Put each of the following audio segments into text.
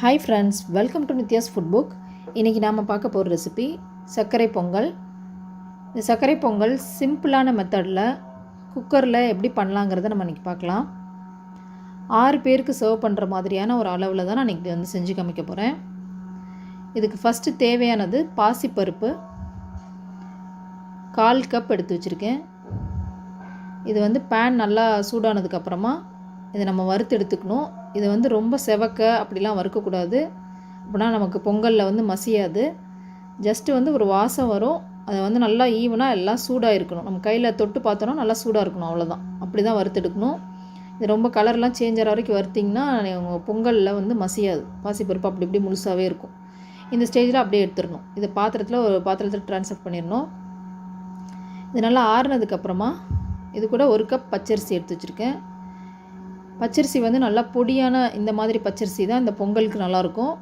Hi friends welcome to Nithya's food book இன்றைக்கி நாம் பார்க்க போகிற ரெசிபி சர்க்கரை பொங்கல். இந்த சர்க்கரை பொங்கல் சிம்பிளான மெத்தடில் குக்கரில் எப்படி பண்ணலாங்கிறத நம்ம இன்றைக்கி பார்க்கலாம். ஆறு பேருக்கு சர்வ் பண்ணுற மாதிரியான ஒரு அளவில் தான் நான் இன்றைக்கி வந்து செஞ்சு காமிக்க போகிறேன் இதுக்கு ஃபஸ்ட்டு தேவையானது பாசிப்பருப்பு. கால் கப் எடுத்து வச்சுருக்கேன். இது வந்து பேன் நல்லா சூடானதுக்கப்புறமா இதை நம்ம வறுத்து எடுத்துக்கணும். இதை வந்து ரொம்ப செவக்க அப்படிலாம் வறுக்கக்கூடாது. அப்படின்னா நமக்கு பொங்கலில் வந்து மசியாது. ஜஸ்ட்டு வந்து ஒரு வாசம் வரும். அதை வந்து நல்லா ஈவனாக எல்லாம் சூடாக இருக்கணும் நம்ம கையில் தொட்டு பார்த்தோன்னா நல்லா சூடாக இருக்கணும் அவ்வளோதான் அப்படி தான் வறுத்தெடுக்கணும் இது ரொம்ப கலர்லாம் சேஞ்ச் ஆகிற வரைக்கும் வறுத்திங்கன்னா உங்கள் பொங்கலில் வந்து மசியாது. பாசிப்பருப்பு அப்படி இப்படி முழுசாகவே இருக்கும். இந்த ஸ்டேஜில் அப்படியே எடுத்துடணும். இதை பாத்திரத்தில் ஒரு பாத்திரத்தில் ட்ரான்ஸ்ஃபர் பண்ணிடணும். இது நல்லா ஆறுனதுக்கப்புறமா இது கூட ஒரு கப் பச்சரிசி எடுத்து வச்சுருக்கேன். பச்சரிசி வந்து நல்லா பொடியான இந்த மாதிரி பச்சரிசி தான் இந்த பொங்கலுக்கு நல்லாயிருக்கும்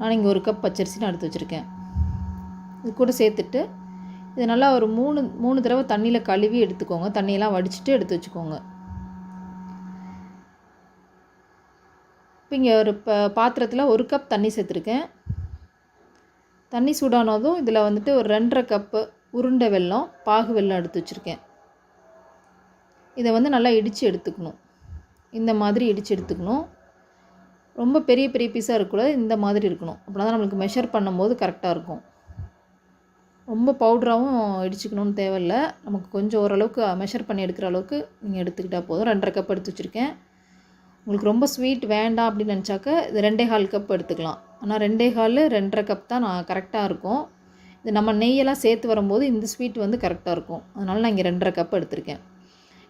நான் இங்கே ஒரு கப் பச்சரிசி நான் எடுத்து வச்சுருக்கேன். இது கூட சேர்த்துட்டு இது நல்லா ஒரு மூணு மூணு தடவை தண்ணியில் கழுவி எடுத்துக்கோங்க. தண்ணியெல்லாம் வடிச்சிட்டு எடுத்து வச்சுக்கோங்க. இப்போ இங்கே ஒரு ப பாத்திரத்தில் ஒரு கப் தண்ணி சேர்த்துருக்கேன். தண்ணி சூடானதும் இதில் வந்துட்டு ஒரு ரெண்டரை கப்பு உருண்டை வெல்லம் பாகு வெல்லம் எடுத்து வச்சுருக்கேன். இதை வந்து நல்லா இடித்து எடுத்துக்கணும். இந்த மாதிரி இடித்து எடுத்துக்கணும். ரொம்ப பெரிய பெரிய பீஸாக இருக்கக்கூடாது. இந்த மாதிரி இருக்கணும். அப்படின்னா தான் நம்மளுக்கு மெஷர் பண்ணும்போது கரெக்டாக இருக்கும். ரொம்ப பவுட்ராகவும் இடிச்சுக்கணும்னு தேவையில்ல. நமக்கு கொஞ்சம் ஓரளவுக்கு மெஷர் பண்ணி எடுக்கிற அளவுக்கு நீங்கள் எடுத்துக்கிட்டால் போதும். ரெண்டரை கப் எடுத்து வச்சுருக்கேன். உங்களுக்கு ரொம்ப ஸ்வீட் வேண்டாம் அப்படின்னு நினச்சாக்க இது ரெண்டே கால் கப் எடுத்துக்கலாம். ஆனால் ரெண்டே கால் ரெண்டரை கப் தான் நான் கரெக்டாக இருக்கும். இது நம்ம நெய்யெல்லாம் சேர்த்து வரும்போது இந்த ஸ்வீட் வந்து கரெக்டாக இருக்கும். அதனால் நான் இங்கே ரெண்டரை கப் எடுத்திருக்கேன்.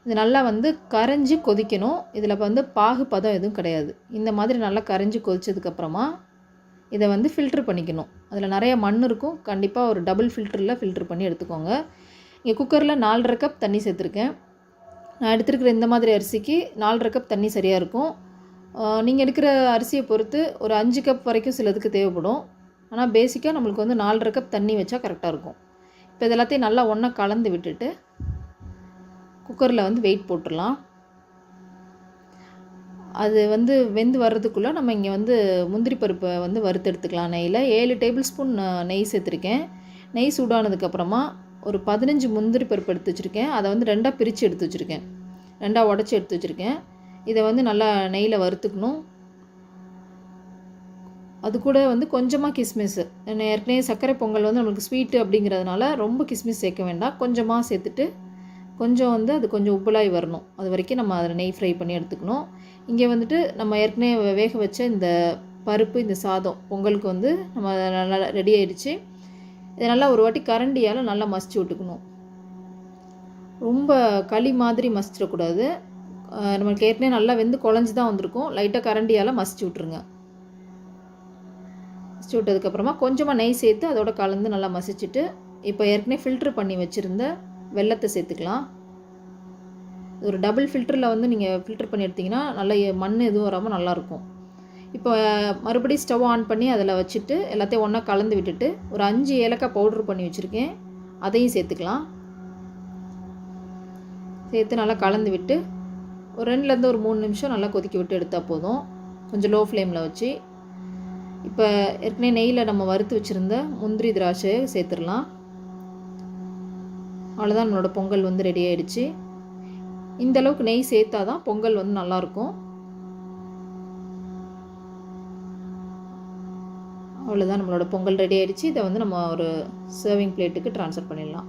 இது நல்லா வந்து கரைஞ்சி கொதிக்கணும். இதில் வந்து பாகு பதம் எதுவும் கிடையாது. இந்த மாதிரி நல்லா கரைஞ்சி கொதிச்சதுக்கப்புறமா இதை வந்து ஃபில்ட்ரு பண்ணிக்கணும். அதில் நிறைய மண் இருக்கும். கண்டிப்பாக ஒரு டபுள் ஃபில்டரில் ஃபில்ட்ரு பண்ணி எடுத்துக்கோங்க. இங்கே குக்கரில் நாலரை கப் தண்ணி சேர்த்துருக்கேன். நான் எடுத்துருக்கிற இந்த மாதிரி அரிசிக்கு நாலரை கப் தண்ணி சரியாக இருக்கும். நீங்கள் எடுக்கிற அரிசியை பொறுத்து ஒரு அஞ்சு கப் வரைக்கும் சிலதுக்கு தேவைப்படும். ஆனால் பேசிக்காக நம்மளுக்கு வந்து நாலரை கப் தண்ணி வச்சா கரெக்டாக இருக்கும். இப்போ இது எல்லாத்தையும் நல்லா ஒன்றா கலந்து விட்டுட்டு குக்கரில் வந்து வெயிட் போட்டுடலாம். அது வந்து வெந்து வர்றதுக்குள்ளே நம்ம இங்கே வந்து முந்திரி பருப்பை வந்து வறுத்து எடுத்துக்கலாம். நெய்யில் ஏழு டேபிள் ஸ்பூன் நெய் சேர்த்துருக்கேன். நெய் சூடானதுக்கப்புறமா ஒரு பதினஞ்சு முந்திரி பருப்பு எடுத்து வச்சுருக்கேன். அதை வந்து ரெண்டாக பிரித்து எடுத்து வச்சுருக்கேன். ரெண்டாக உடச்சி எடுத்து வச்சுருக்கேன். இதை வந்து நல்லா நெய்யில் வறுத்துக்கணும். அது கூட வந்து கொஞ்சமாக கிஸ்மிஸ். ஏற்கனவே சர்க்கரை பொங்கல் வந்து நம்மளுக்கு ஸ்வீட்டு அப்படிங்கிறதுனால ரொம்ப கிஸ்மிஸ் சேர்க்க வேண்டாம். கொஞ்சமாக சேர்த்துட்டு கொஞ்சம் வந்து அது கொஞ்சம் உப்புலாய் வரணும். அது வரைக்கும் நம்ம அதில் நெய் ஃப்ரை பண்ணி எடுத்துக்கணும். இங்கே வந்துட்டு நம்ம ஏற்கனவே வேக வச்ச இந்த பருப்பு இந்த சாதம் பொங்கலுக்கு வந்து நம்ம நல்லா ரெடி ஆயிடுச்சு. இதை நல்லா ஒரு வாட்டி கரண்டியால் நல்லா மசிச்சு விட்டுக்கணும். ரொம்ப களி மாதிரி மசிச்சிடக்கூடாது. நம்மளுக்கு ஏற்கனவே நல்லா வெந்து குழஞ்சி தான் வந்திருக்கும். லைட்டாக கரண்டியால் மசிச்சு விட்ருங்க மசிச்சு விட்டதுக்கப்புறமா கொஞ்சமாக நெய் சேர்த்து அதோட கலந்து நல்லா மசிச்சுட்டு இப்போ ஏற்கனவே ஃபில்ட்ரு பண்ணி வச்சுருந்த வெள்ளத்தை சேர்த்துக்கலாம். ஒரு டபுள் ஃபில்டரில் வந்து நீங்கள் ஃபில்டர் பண்ணி எடுத்திங்கன்னா நல்லா மண் எதுவும் வராமல் நல்லாயிருக்கும். இப்போ மறுபடியும் ஸ்டவ் ஆன் பண்ணி அதில் வச்சுட்டு எல்லாத்தையும் ஒன்றா கலந்து விட்டுட்டு ஒரு அஞ்சு ஏலக்காய் பவுட்ரு பண்ணி வச்சுருக்கேன். அதையும் சேர்த்துக்கலாம். சேர்த்து நல்லா கலந்து விட்டு ஒரு ரெண்டுலேருந்து ஒரு மூணு நிமிஷம் நல்லா கொதிக்க விட்டு எடுத்தால் போதும். கொஞ்சம் லோ ஃப்ளேமில் வச்சு. இப்போ ஏற்கனவே நெய்யில் நம்ம வறுத்து வச்சுருந்த முந்திரி திராட்சையை சேர்த்துடலாம். அவ்வளோதான் நம்மளோட பொங்கல் வந்து ரெடி ஆகிடுச்சு இந்த அளவுக்கு நெய் சேர்த்தா தான் பொங்கல் வந்து நல்லாயிருக்கும். அவ்வளோதான் நம்மளோட பொங்கல் ரெடி ஆகிடுச்சு இதை வந்து நம்ம ஒரு சர்விங் பிளேட்டுக்கு ட்ரான்ஸ்ஃபர் பண்ணிடலாம்.